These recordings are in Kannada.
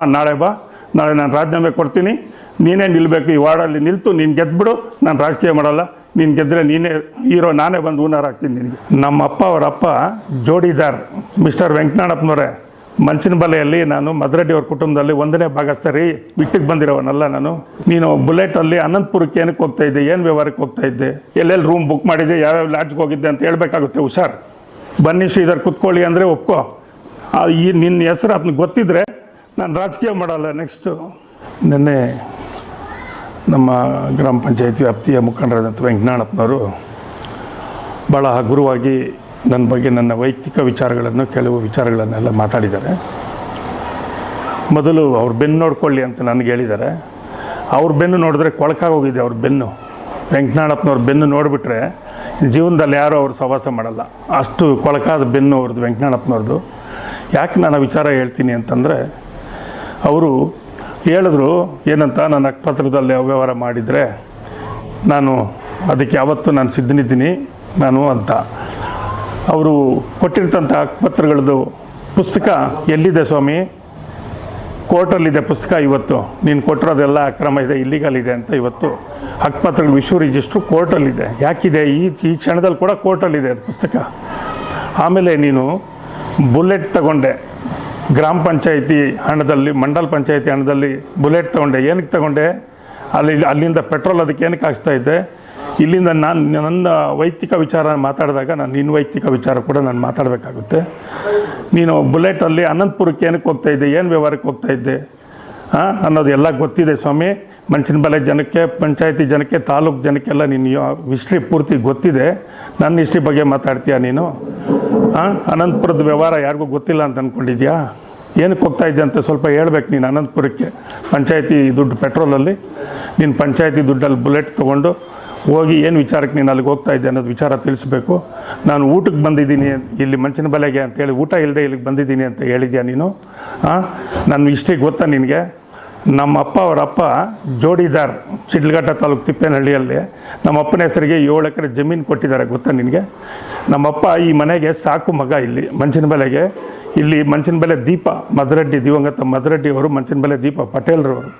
ನಾಳೆ ಬಾ, ನಾಳೆ ನಾನು ರಾಜೀನಾಮೆ ಕೊಡ್ತೀನಿ. ನೀನೇ ನಿಲ್ಲಬೇಕು ಈ ವಾರ್ಡಲ್ಲಿ ನಿಲ್ತು, ನೀನು ಗೆದ್ಬಿಡು, ನಾನು ರಾಜಕೀಯ ಮಾಡಲ್ಲ. ನೀನು ಗೆದ್ದರೆ ನೀನೇ ಹೀರೋ, ನಾನೇ ಬಂದು ಊನಾರ ಹಾಕ್ತೀನಿ ನಿನಗೆ. ನಮ್ಮ ಅಪ್ಪ ಅವರ ಅಪ್ಪ ಜೋಡಿದಾರ್, ಮಿಸ್ಟರ್ ವೆಂಕಟಣ್ಣಪ್ಪನವರೇ ಮಂಚಿನ ಬಲೆಯಲ್ಲಿ ನಾನು ಮದ್ರೆಡ್ಡಿ ಅವ್ರ ಕುಟುಂಬದಲ್ಲಿ ಒಂದನೇ ಭಾಗಸ್ಥರಿ ಬಿಟ್ಟಿಗೆ ಬಂದಿರೋವನಲ್ಲ ನಾನು. ನೀನು ಬುಲೆಟಲ್ಲಿ ಅನಂತಪುರಕ್ಕೆ ಏನಕ್ಕೆ ಹೋಗ್ತಾ ಇದ್ದೆ? ಏನು ವ್ಯವಹಾರಕ್ಕೆ ಹೋಗ್ತಾ ಇದ್ದೆ? ಎಲ್ಲೆಲ್ಲಿ ರೂಮ್ ಬುಕ್ ಮಾಡಿದ್ದೆ? ಯಾವ್ಯಾವ ಲಾಡ್ಜ್ಗೆ ಹೋಗಿದ್ದೆ ಅಂತ ಹೇಳಬೇಕಾಗುತ್ತೆ, ಹುಷಾರ್. ಬನ್ನಿ ಶ್ರೀಧರ್, ಕುತ್ಕೊಳ್ಳಿ ಅಂದರೆ ಒಪ್ಕೋ. ಈ ನಿನ್ನ ಹೆಸರು ಅದನ್ನ ಗೊತ್ತಿದ್ರೆ ನಾನು ರಾಜಕೀಯ ಮಾಡಲ್ಲ ನೆಕ್ಸ್ಟು ನಿನ್ನೆ ನಮ್ಮ ಗ್ರಾಮ ಪಂಚಾಯತಿ ವ್ಯಾಪ್ತಿಯ ಮುಖಂಡರಾದಂಥ ವೆಂಕಟನಾಣಪ್ಪನವರು ಭಾಳ ಹಗುರವಾಗಿ ನನ್ನ ಬಗ್ಗೆ ನನ್ನ ವೈಯಕ್ತಿಕ ವಿಚಾರಗಳನ್ನು, ಕೆಲವು ವಿಚಾರಗಳನ್ನೆಲ್ಲ ಮಾತಾಡಿದ್ದಾರೆ. ಮೊದಲು ಅವ್ರ ಬೆನ್ನು ನೋಡ್ಕೊಳ್ಳಿ ಅಂತ ನನಗೆ ಹೇಳಿದ್ದಾರೆ. ಅವ್ರ ಬೆನ್ನು ನೋಡಿದ್ರೆ ಕೊಳಕಾಗೋಗಿದೆ ಅವ್ರ ಬೆನ್ನು. ವೆಂಕಟಣ್ಣಪ್ಪನವ್ರ ಬೆನ್ನು ನೋಡಿಬಿಟ್ರೆ ಜೀವನದಲ್ಲಿ ಯಾರೂ ಅವ್ರು ಸಹವಾಸ ಮಾಡಲ್ಲ. ಅಷ್ಟು ಕೊಳಕಾದ ಬೆನ್ನು ಅವ್ರದ್ದು ವೆಂಕಟಣ್ಣಪ್ಪನವ್ರದ್ದು ಯಾಕೆ ನಾನು ವಿಚಾರ ಹೇಳ್ತೀನಿ ಅಂತಂದರೆ ಅವರು ಹೇಳಿದ್ರು, ಏನಂತ ನಾನು ಅಕ್ಕಪತ್ರದಲ್ಲಿ ಅವ್ಯವಹಾರ ಮಾಡಿದರೆ, ನಾನು ಅದಕ್ಕೆ ಯಾವತ್ತು ನಾನು ಸಿದ್ಧನಿದ್ದೀನಿ, ನಾನು ಅಂತ. ಅವರು ಕೊಟ್ಟಿರ್ತಂಥ ಅಕ್ಪತ್ರಗಳದ್ದು ಪುಸ್ತಕ ಎಲ್ಲಿದೆ ಸ್ವಾಮಿ? ಕೋರ್ಟಲ್ಲಿದೆ ಪುಸ್ತಕ ಇವತ್ತು. ನೀನು ಕೊಟ್ಟಿರೋದೆಲ್ಲ ಅಕ್ರಮ ಇದೆ ಇಲ್ಲಿಗಲ್ ಇದೆ ಅಂತ ಇವತ್ತು. ಅಕ್ಪತ್ರಗಳು ವಿಶ್ವ ರಿಜಿಸ್ಟ್ರು ಕೋರ್ಟಲ್ಲಿದೆ. ಯಾಕಿದೆ? ಈ ಈ ಕ್ಷಣದಲ್ಲಿ ಕೂಡ ಕೋರ್ಟಲ್ಲಿದೆ ಅದು ಪುಸ್ತಕ. ಆಮೇಲೆ ನೀನು ಬುಲೆಟ್ ತಗೊಂಡೆ. ಗ್ರಾಮ ಪಂಚಾಯಿತಿ ಹಣದಲ್ಲಿ, ಮಂಡಲ್ ಪಂಚಾಯಿತಿ ಹಣದಲ್ಲಿ ಬುಲೆಟ್ ತಗೊಂಡೆ. ಏನಕ್ಕೆ ತಗೊಂಡೆ? ಅಲ್ಲಿ, ಅಲ್ಲಿಂದ ಪೆಟ್ರೋಲ್ ಅದಕ್ಕೆ ಏನಕ್ಕೆ ಹಾಕ್ಸ್ತಾ ಇದ್ದೆ? ಇಲ್ಲಿಂದ ನಾನು, ನನ್ನ ವೈಯಕ್ತಿಕ ವಿಚಾರ ಮಾತಾಡಿದಾಗ ನಾನು ನಿನ್ನ ವೈಯಕ್ತಿಕ ವಿಚಾರ ಕೂಡ ನಾನು ಮಾತಾಡಬೇಕಾಗುತ್ತೆ. ನೀನು ಬುಲೆಟಲ್ಲಿ ಅನಂತಪುರಕ್ಕೆ ಏನಕ್ಕೆ ಹೋಗ್ತಾ ಇದ್ದೆ? ಏನು ವ್ಯವಹಾರಕ್ಕೆ ಹೋಗ್ತಾ ಇದ್ದೆ? ಹಾಂ ಅನ್ನೋದು ಎಲ್ಲ ಗೊತ್ತಿದೆ ಸ್ವಾಮಿ. ಮನ್ಸಿನ ಬಲೆ ಜನಕ್ಕೆ, ಪಂಚಾಯತಿ ಜನಕ್ಕೆ, ತಾಲೂಕು ಜನಕ್ಕೆಲ್ಲ ನಿನ್ನ ಹಿಸ್ಟ್ರಿ ಪೂರ್ತಿ ಗೊತ್ತಿದೆ. ನನ್ನ ಹಿಸ್ಟ್ರಿ ಬಗ್ಗೆ ಮಾತಾಡ್ತೀಯಾ ನೀನು? ಹಾಂ ಅನಂತಪುರದ ವ್ಯವಹಾರ ಯಾರಿಗೂ ಗೊತ್ತಿಲ್ಲ ಅಂತ ಅಂದ್ಕೊಂಡಿದ್ಯಾ ಏನಕ್ಕೆ ಹೋಗ್ತಾ ಇದ್ದೆ ಅಂತ ಸ್ವಲ್ಪ ಹೇಳ್ಬೇಕು ನೀನು ಅನಂತಪುರಕ್ಕೆ. ಪಂಚಾಯತಿ ದುಡ್ಡು ಪೆಟ್ರೋಲಲ್ಲಿ ನೀನು ಪಂಚಾಯತಿ ದುಡ್ಡಲ್ಲಿ ಬುಲೆಟ್ ತೊಗೊಂಡು ಹೋಗಿ ಏನು ವಿಚಾರಕ್ಕೆ ನೀನು ಅಲ್ಲಿಗೆ ಹೋಗ್ತಾ ಇದ್ದೆ ಅನ್ನೋದು ವಿಚಾರ ತಿಳಿಸ್ಬೇಕು. ನಾನು ಊಟಕ್ಕೆ ಬಂದಿದ್ದೀನಿ ಇಲ್ಲಿ ಮಂಚಿನ ಬಲೆಗೆ ಅಂತೇಳಿ ಊಟ ಇಲ್ಲದೆ ಇಲ್ಲಿಗೆ ಬಂದಿದ್ದೀನಿ ಅಂತ ಹೇಳಿದ್ಯಾ ನೀನು? ಹಾಂ ನನ್ನ ಹಿಸ್ಟ್ರಿ ಗೊತ್ತಾ ನಿನಗೆ? ನಮ್ಮ ಅಪ್ಪ ಅವರ ಅಪ್ಪ ಜೋಡಿದಾರ್ ಸಿಡ್ಲಘಟ್ಟ ತಾಲೂಕು ತಿಪ್ಪೇನಹಳ್ಳಿಯಲ್ಲಿ. ನಮ್ಮ ಅಪ್ಪನ ಹೆಸರಿಗೆ ಏಳು ಎಕರೆ ಜಮೀನು ಕೊಟ್ಟಿದ್ದಾರೆ, ಗೊತ್ತಾ ನಿನಗೆ? ನಮ್ಮಪ್ಪ ಈ ಮನೆಗೆ ಸಾಕು ಮಗ ಇಲ್ಲಿ ಮಂಚಿನ ಬೆಲೆಗೆ ಇಲ್ಲಿ ಮಂಚಿನ ಬೆಲೆ ದೀಪ, ಮದರಡ್ಡಿ, ದಿವಂಗತ ಮದರಡ್ಡಿ ಅವರು ಮಂಚಿನ ಬೆಲೆ ದೀಪ ಪಟೇಲ್ರವರು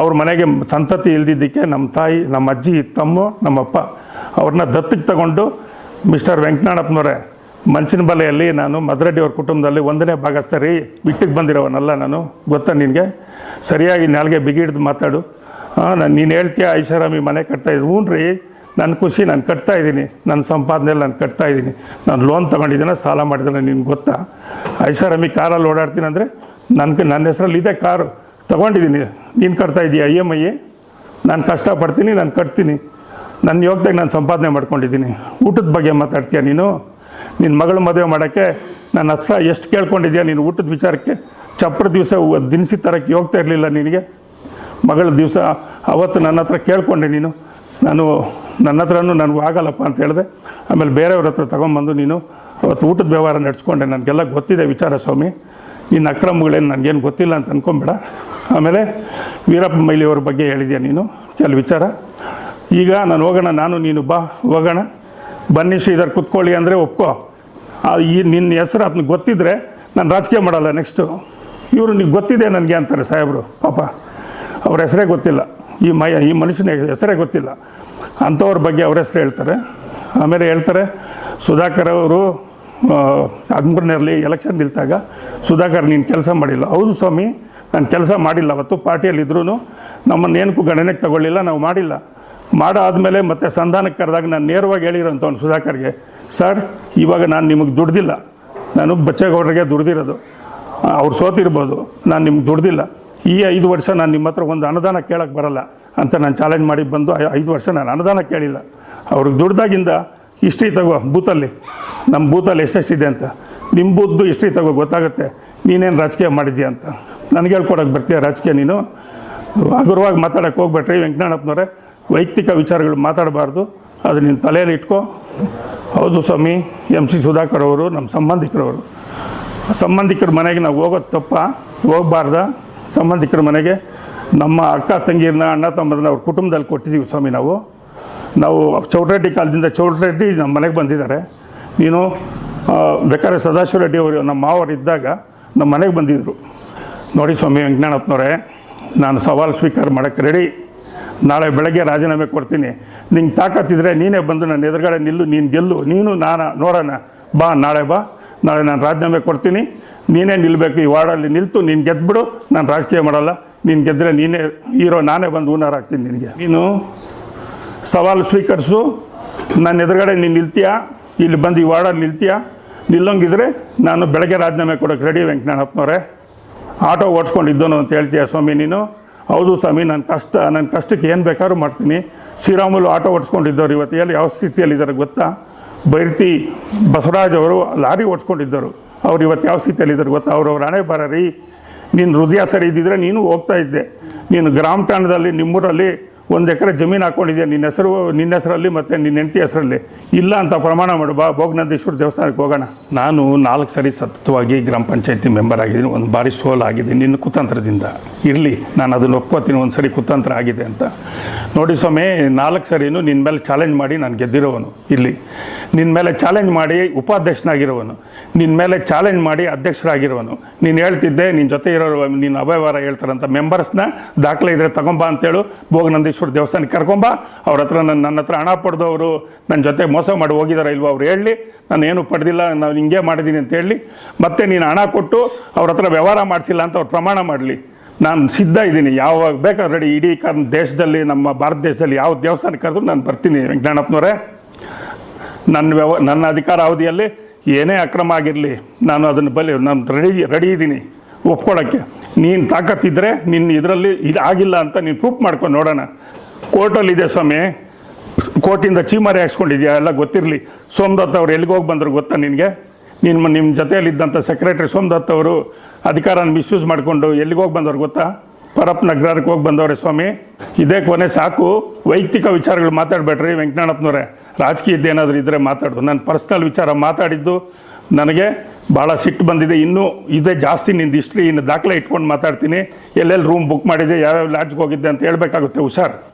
ಅವ್ರ. ಮನೆಗೆ ಸಂತತಿ ಇಲ್ದಿದ್ದಕ್ಕೆ ನಮ್ಮ ತಾಯಿ, ನಮ್ಮ ಅಜ್ಜಿ, ತಮ್ಮ ನಮ್ಮಪ್ಪ ಅವ್ರನ್ನ ದತ್ತಿಗೆ ತಗೊಂಡು ಮಿಸ್ಟರ್ ವೆಂಕಟಣ್ಣಪ್ಪನವರೇ ಮಂಚಿನ ಬಲೆಯಲ್ಲಿ ನಾನು ಮದ್ರೆಡ್ಡಿ ಅವ್ರ ಕುಟುಂಬದಲ್ಲಿ ಒಂದನೇ ಭಾಗಸ್ಥರಿ ಬಿಟ್ಟಿಗೆ ಬಂದಿರೋವನಲ್ಲ ನಾನು. ಗೊತ್ತಾ ನಿನಗೆ? ಸರಿಯಾಗಿ ನಾಲ್ಗೆ ಬಿಗಿಡ್ದು ಮಾತಾಡು. ನಾನು ನೀನು ಹೇಳ್ತೀಯ ಐಷಾರಾಮಿ ಮನೆ ಕಟ್ತಾ ಹ್ಞೂ ರೀ ನನ್ನ ಖುಷಿ ನಾನು ಕಟ್ತಾ ಇದ್ದೀನಿ. ನನ್ನ ಸಂಪಾದನೆಯಲ್ಲಿ ನಾನು ಕಟ್ತಾ ಇದ್ದೀನಿ. ನಾನು ಲೋನ್ ತೊಗೊಂಡಿದ್ದೀನ ಸಾಲ ಮಾಡಿದ್ದೀನಿ ನಿನ್ಗೆ ಗೊತ್ತಾ? ಐಷಾರಾಮಿ ಕಾರಲ್ಲಿ ಓಡಾಡ್ತೀನಿ ಅಂದರೆ ನನಗೆ ನನ್ನ ಹೆಸರಲ್ಲಿ ಇದೆ ಕಾರು. ತೊಗೊಂಡಿದ್ದೀನಿ. ನೀನು ಕಟ್ತಾ ಇದೀಯ ಐ ಎಂ ಐ? ನಾನು ಕಷ್ಟಪಡ್ತೀನಿ, ನಾನು ಕಟ್ತೀನಿ. ನನ್ನ ಯೋಗದಾಗ ನಾನು ಸಂಪಾದನೆ ಮಾಡ್ಕೊಂಡಿದ್ದೀನಿ. ಊಟದ ಬಗ್ಗೆ ಮಾತಾಡ್ತೀಯ ನೀನು? ನಿನ್ನ ಮಗಳ ಮದುವೆ ಮಾಡೋಕ್ಕೆ ನನ್ನ ಹತ್ರ ಎಷ್ಟು ಕೇಳ್ಕೊಂಡಿದ್ಯಾ ನೀನು ಊಟದ ವಿಚಾರಕ್ಕೆ? ಚಪ್ಪರ ದಿವಸ ದಿನಸಿ ತರಕ್ಕೆ ಹೋಗ್ತಾ ಇರಲಿಲ್ಲ ನಿನಗೆ? ಮಗಳ ದಿವಸ ಅವತ್ತು ನನ್ನ ಹತ್ರ ಕೇಳಿಕೊಂಡೆ ನೀನು. ನಾನು, ನನ್ನ ಹತ್ರನೂ ನನಗೂ ಆಗಲ್ಲಪ್ಪ ಅಂತ ಹೇಳಿದೆ. ಆಮೇಲೆ ಬೇರೆಯವ್ರ ಹತ್ರ ತೊಗೊಂಬಂದು ನೀನು ಅವತ್ತು ಊಟದ ವ್ಯವಹಾರ ನಡೆಸ್ಕೊಂಡೆ. ನನಗೆಲ್ಲ ಗೊತ್ತಿದೆ ವಿಚಾರ ಸ್ವಾಮಿ. ನಿನ್ನ ಅಕ್ರಮಗಳೇನು ನನಗೇನು ಗೊತ್ತಿಲ್ಲ ಅಂತ ಅಂದ್ಕೊಂಬೇಡ ಆಮೇಲೆ ವೀರಪ್ಪ ಮೈಲಿಯವ್ರ ಬಗ್ಗೆ ಹೇಳಿದ್ಯಾ ನೀನು? ಕೆಲವು ವಿಚಾರ. ಈಗ ನಾನು ಹೋಗೋಣ, ನಾನು ನೀನು ಬಾ, ಹೋಗೋಣ. ಬನ್ನಿ ಶ್ರೀಧರ್, ಕುತ್ಕೊಳ್ಳಿ ಅಂದರೆ ಒಪ್ಕೋ. ಈ ನಿನ್ನ ಹೆಸರು ಅದನ್ನ ಗೊತ್ತಿದ್ರೆ ನಾನು ರಾಜಕೀಯ ಮಾಡಲ್ಲ ನೆಕ್ಸ್ಟು ಇವರು ನೀವು ಗೊತ್ತಿದೆ ನನಗೆ ಅಂತಾರೆ ಸಾಹೇಬರು, ಪಾಪ. ಅವ್ರ ಹೆಸರೇ ಗೊತ್ತಿಲ್ಲ. ಈ ಮಯ ಈ ಮನುಷ್ಯನ ಹೆಸರೇ ಗೊತ್ತಿಲ್ಲ. ಅಂಥವ್ರ ಬಗ್ಗೆ ಅವ್ರ ಹೆಸರು ಹೇಳ್ತಾರೆ. ಆಮೇಲೆ ಹೇಳ್ತಾರೆ, ಸುಧಾಕರ್ ಅವರು ಹದಿಮೂರನೇರಲ್ಲಿ ಎಲೆಕ್ಷನ್ ನಿಲ್ತಾಗ ಸುಧಾಕರ್ ನೀನು ಕೆಲಸ ಮಾಡಿಲ್ಲ. ಹೌದು ಸ್ವಾಮಿ, ನಾನು ಕೆಲಸ ಮಾಡಿಲ್ಲ ಅವತ್ತು ಪಾರ್ಟಿಯಲ್ಲಿದ್ದರೂ ನಮ್ಮನ್ನು ಏನಕ್ಕೂ ಗಣನೆಗೆ ತಗೊಳ್ಳಿಲ್ಲ, ನಾವು ಮಾಡಿಲ್ಲ. ಮಾಡಾದ್ಮೇಲೆ ಮತ್ತೆ ಸಂಧಾನಕ್ಕೆ ಕರೆದಾಗ ನಾನು ನೇರವಾಗಿ ಹೇಳಿರೋಂಥವ್ನು ಸುಧಾಕರ್ಗೆ, ಸರ್, ಇವಾಗ ನಾನು ನಿಮಗೆ ದುಡ್ದಿಲ್ಲ. ನಾನು ಬಚ್ಚೇಗೌಡರಿಗೆ ದುಡ್ದಿರೋದು. ಅವ್ರು ಸೋತಿರ್ಬೋದು. ನಾನು ನಿಮ್ಗೆ ದುಡ್ದಿಲ್ಲ. ಈ ಐದು ವರ್ಷ ನಾನು ನಿಮ್ಮ ಹತ್ರ ಒಂದು ಅನುದಾನ ಕೇಳಕ್ಕೆ ಬರಲ್ಲ ಅಂತ ನಾನು ಚಾಲೆಂಜ್ ಮಾಡಿ ಬಂದು ಐದು ವರ್ಷ ನಾನು ಅನುದಾನ ಕೇಳಿಲ್ಲ. ಅವ್ರಿಗೆ ದುಡ್ದಾಗಿಂದ ಹಿಸ್ಟ್ರಿ ತಗೋ, ಬೂತಲ್ಲಿ. ನಮ್ಮ ಬೂತಲ್ಲಿ ಎಷ್ಟೆಷ್ಟಿದೆ ಅಂತ. ನಿಮ್ಮ ಬೂತ್ದು ಹಿಸ್ಟ್ರಿ ತಗೋ, ಗೊತ್ತಾಗುತ್ತೆ. ನೀನೇನು ರಾಜಕೀಯ ಮಾಡಿದ್ಯಾ ಅಂತ. ನನಗೆ ಹೇಳ್ಕೊಡೋಕೆ ಬರ್ತೀಯ ರಾಜಕೀಯ ನೀನು? ಹಗುರವಾಗಿ ಮಾತಾಡೋಕೆ ಹೋಗ್ಬೇಡ್ರಿ ವೆಂಕಟಣ್ಣಪ್ಪನವರೇ ವೈಯಕ್ತಿಕ ವಿಚಾರಗಳು ಮಾತಾಡಬಾರ್ದು. ಅದು ನಿನ್ನ ತಲೆಯಲ್ಲಿ ಇಟ್ಕೋ. ಹೌದು ಸ್ವಾಮಿ ಎಂ ಸಿ ಸುಧಾಕರ್ ಅವರು ನಮ್ಮ ಸಂಬಂಧಿಕರವರು. ಸಂಬಂಧಿಕರ ಮನೆಗೆ ನಾವು ಹೋಗೋದು ತಪ್ಪ, ಹೋಗಬಾರ್ದ. ಸಂಬಂಧಿಕರ ಮನೆಗೆ ನಮ್ಮ ಅಕ್ಕ ತಂಗಿರನ್ನ ಅಣ್ಣ ತಮ್ಮದನ್ನ ಅವ್ರ ಕುಟುಂಬದಲ್ಲಿ ಕೊಟ್ಟಿದ್ದೀವಿ ಸ್ವಾಮಿ ನಾವು. ನಾವು ಚೌಟ್ರೆಡ್ಡಿ ಕಾಲದಿಂದ ಚೌಟ್ರೆಡ್ಡಿ ನಮ್ಮ ಮನೆಗೆ ಬಂದಿದ್ದಾರೆ. ನೀನು ಬೇಕಾದ್ರೆ ಸದಾಶಿವ ರೆಡ್ಡಿ ಅವರು, ನಮ್ಮ ಮಾವರು ಇದ್ದಾಗ ನಮ್ಮ ಮನೆಗೆ ಬಂದಿದ್ದರು ನೋಡಿ ಸ್ವಾಮಿ ವೆಂಕಟನಾಥನವರೇ, ನಾನು ಸವಾಲು ಸ್ವೀಕಾರ ಮಾಡೋಕ್ಕೆ ರೆಡಿ ನಾಳೆ ಬೆಳಗ್ಗೆ ರಾಜೀನಾಮೆ ಕೊಡ್ತೀನಿ. ನಿಂಗೆ ತಾಕತ್ತಿದ್ರೆ ನೀನೇ ಬಂದು ನನ್ನ ಎದುರುಗಡೆ ನಿಲ್ಲು, ನೀನು ಗೆಲ್ಲು, ನೀನು ನಾನು, ನೋಡೋಣ. ಬಾ, ನಾಳೆ ಬಾ. ನಾಳೆ ನಾನು ರಾಜೀನಾಮೆ ಕೊಡ್ತೀನಿ. ನೀನೇ ನಿಲ್ಲಬೇಕು ಈ ವಾರ್ಡಲ್ಲಿ ನಿಲ್ತು, ನೀನು ಗೆದ್ದುಬಿಡು ನಾನು ರಾಜಕೀಯ ಮಾಡಲ್ಲ. ನೀನು ಗೆದ್ದರೆ ನೀನೇ ಹೀರೋ, ನಾನೇ ಬಂದು ಹೂನಾರ ಹಾಕ್ತೀನಿ ನಿನಗೆ. ನೀನು ಸವಾಲು ಸ್ವೀಕರಿಸು. ನನ್ನ ಎದುರುಗಡೆ ನೀನು ನಿಲ್ತೀಯಾ? ಇಲ್ಲಿ ಬಂದು ಈ ವಾರ್ಡಲ್ಲಿ ನಿಲ್ತೀಯಾ? ನಿಲ್ಲೋಂಗಿದ್ರೆ ನಾನು ಬೆಳಗ್ಗೆ ರಾಜೀನಾಮೆ ಕೊಡೋಕ್ಕೆ ರೆಡಿ ವೆಂಕಟಣ್ಣಪ್ಪನವರೇ ಆಟೋ ಓಡಿಸ್ಕೊಂಡಿದ್ದನು ಅಂತ ಹೇಳ್ತೀಯ ಸ್ವಾಮಿ ನೀನು? ಹೌದು ಸ್ವಾಮಿ ನನ್ನ ಕಷ್ಟ ನನ್ನ ಕಷ್ಟಕ್ಕೆ ಏನು ಬೇಕಾದ್ರೂ ಮಾಡ್ತೀನಿ. ಶ್ರೀರಾಮುಲು ಆಟೋ ಓಡಿಸ್ಕೊಂಡಿದ್ದವ್ರು ಇವತ್ತು ಎಲ್ಲಿ, ಯಾವ ಸ್ಥಿತಿಯಲ್ಲಿದ್ದಾರೆ ಗೊತ್ತಾ? ಬೈರ್ತಿ ಬಸವರಾಜ್ ಅವರು ಲಾರಿ ಓಡಿಸ್ಕೊಂಡಿದ್ದರು. ಅವ್ರು ಇವತ್ತು ಯಾವ ಸ್ಥಿತಿಯಲ್ಲಿದ್ದಾರೆ ಗೊತ್ತಾ? ಅವ್ರವ್ರ ಹಣೆ ಬರ ನೀನು ಹೃದಯ ಸರಿ ಇದ್ದಿದ್ರೆ ನೀನು ಹೋಗ್ತಾ ಇದ್ದೆ. ನೀನು ಗ್ರಾಮ ಠಾಣದಲ್ಲಿ, ನಿಮ್ಮೂರಲ್ಲಿ ಒಂದು ಎಕರೆ ಜಮೀನು ಹಾಕ್ಕೊಂಡಿದ್ಯಾ ನಿನ್ನ ಹೆಸರು, ನಿನ್ನ ಹೆಸರಲ್ಲಿ ಮತ್ತು ನಿನ್ನ ಹೆಂಡತಿ ಹೆಸರಲ್ಲಿ? ಇಲ್ಲ ಅಂತ ಪ್ರಮಾಣ ಮಾಡು. ಬಾ, ಭೋಗನಂದೇಶ್ವರ ದೇವಸ್ಥಾನಕ್ಕೆ ಹೋಗೋಣ. ನಾನು ನಾಲ್ಕು ಸರಿ ಸತತವಾಗಿ ಗ್ರಾಮ ಪಂಚಾಯತಿ ಮೆಂಬರ್ ಆಗಿದ್ದೀನಿ. ಒಂದು ಬಾರಿ ಸೋಲ್ ಆಗಿದ್ದೀನಿ ನಿನ್ನ ಕುತಂತ್ರದಿಂದ. ಇರಲಿ, ನಾನು ಅದನ್ನು ಒಪ್ಕೋತೀನಿ. ಒಂದು ಸರಿ ಕುತಂತ್ರ ಆಗಿದೆ ಅಂತ. ನೋಡಿ ಸ್ವಾಮಿ, ನಾಲ್ಕು ಸರಿನೂ ನಿನ್ನ ಮೇಲೆ ಚಾಲೆಂಜ್ ಮಾಡಿ ನಾನು ಗೆದ್ದಿರೋವನು. ಇಲ್ಲಿ ನಿನ್ನ ಮೇಲೆ ಚಾಲೆಂಜ್ ಮಾಡಿ ಉಪಾಧ್ಯಕ್ಷನಾಗಿರೋವನು. ನಿನ್ನ ಮೇಲೆ ಚಾಲೆಂಜ್ ಮಾಡಿ ಅಧ್ಯಕ್ಷರಾಗಿರುವನು. ನೀನು ಹೇಳ್ತಿದ್ದೆ ನಿನ್ನ ಜೊತೆ ಇರೋರು ನೀನು ಅವ್ಯವಹಾರ ಹೇಳ್ತಾರಂತ ಮೆಂಬರ್ಸ್ನ ದಾಖಲೆ ಇದ್ರೆ ತಗೊಂಬ ಅಂತೇಳು. ಭೋಗನಂದೀಶ್ವರ ದೇವಸ್ಥಾನಕ್ಕೆ ಕರ್ಕೊಂಬ. ಅವ್ರ ಹತ್ರ ನನ್ನ ನನ್ನ ಹತ್ರ ಹಣ ಪಡೆದವರು ನನ್ನ ಜೊತೆ ಮೋಸ ಮಾಡಿ ಹೋಗಿದಾರ ಇಲ್ವೋ ಅವ್ರು ಹೇಳಿ. ನಾನು ಏನು ಪಡೆದಿಲ್ಲ ನಾನು ಹಿಂಗೆ ಮಾಡಿದ್ದೀನಿ ಅಂತ ಹೇಳಿ. ಮತ್ತೆ ನೀನು ಹಣ ಕೊಟ್ಟು ಅವ್ರ ಹತ್ರ ವ್ಯವಹಾರ ಮಾಡಿಸಿಲ್ಲ ಅಂತ ಅವ್ರು ಪ್ರಮಾಣ ಮಾಡಲಿ. ನಾನು ಸಿದ್ಧ ಇದ್ದೀನಿ. ಯಾವಾಗ ಬೇಕಾದ್ರೆ ಇಡೀ ಕರ್ ದೇಶದಲ್ಲಿ, ನಮ್ಮ ಭಾರತ ದೇಶದಲ್ಲಿ ಯಾವ ದೇವಸ್ಥಾನಕ್ಕೆ ಕರೆದ್ರು ನಾನು ಬರ್ತೀನಿ ವೆಂಕಟಣ್ಣಪ್ಪನವರೇ ನನ್ನ ವ್ಯವ, ನನ್ನ ಅಧಿಕಾರ ಅವಧಿಯಲ್ಲಿ ಏನೇ ಅಕ್ರಮ ಆಗಿರಲಿ, ನಾನು ಅದನ್ನು ಬಲಿ, ನಾನು ರೆಡಿ ರೆಡಿ ಇದ್ದೀನಿ ಒಪ್ಕೊಳ್ಳೋಕ್ಕೆ ನೀನು ತಾಕತ್ತಿದ್ದರೆ ನಿನ್ನ ಇದರಲ್ಲಿ ಇದು ಆಗಿಲ್ಲ ಅಂತ ನೀನು ಪ್ರೂಫ್ ಮಾಡ್ಕೊಂಡು ನೋಡೋಣ. ಕೋರ್ಟಲ್ಲಿದೆ ಸ್ವಾಮಿ. ಕೋರ್ಟಿಂದ ಚೀಮಾರಿ ಹಾಕ್ಸ್ಕೊಂಡಿದ್ಯಾ, ಎಲ್ಲ ಗೊತ್ತಿರಲಿ. ಸೋಮದತ್ ಅವರು ಎಲ್ಲಿಗೆ ಹೋಗಿ ಬಂದರು ಗೊತ್ತಾ ನಿನಗೆ? ನಿಮ್ಮ ನಿಮ್ಮ ಜೊತೆಯಲ್ಲಿದ್ದಂಥ ಸೆಕ್ರೆಟ್ರಿ ಸೋಮದತ್ ಅವರು ಅಧಿಕಾರನ ಮಿಸ್ಯೂಸ್ ಮಾಡಿಕೊಂಡು ಎಲ್ಲಿಗೆ ಹೋಗಿ ಬಂದವ್ರು ಗೊತ್ತಾ? ಪರಪ್ ನಗರಕ್ಕೆ ಹೋಗಿ ಬಂದವ್ರೆ ಸ್ವಾಮಿ. ಇದೇ ಕೊನೆ ಸಾಕು. ವೈಯಕ್ತಿಕ ವಿಚಾರಗಳು ಮಾತಾಡಬೇಡ್ರಿ ವೆಂಕಟಣ್ಣಪ್ಪನವರೇ ರಾಜಕೀಯದ್ದು ಏನಾದರೂ ಇದ್ದರೆ ಮಾತಾಡೋದು ನಾನು ಪರ್ಸ್ನಲ್ ವಿಚಾರ ಮಾತಾಡಿದ್ದು ನನಗೆ ಭಾಳ ಸಿಟ್ಟು ಬಂದಿದೆ. ಇನ್ನೂ ಇದೇ ಜಾಸ್ತಿ ನಿಂದು ಹಿಸ್ಟ್ರಿ ಇನ್ನು ದಾಖಲೆ ಇಟ್ಕೊಂಡು ಮಾತಾಡ್ತೀನಿ. ಎಲ್ಲೆಲ್ಲಿ ರೂಮ್ ಬುಕ್ ಮಾಡಿದೆ, ಯಾವ್ಯಾವ ಲಾಡ್ಜ್ಗೆ ಹೋಗಿದ್ದೆ ಅಂತ ಹೇಳಬೇಕಾಗುತ್ತೆ. ಹುಷಾರು.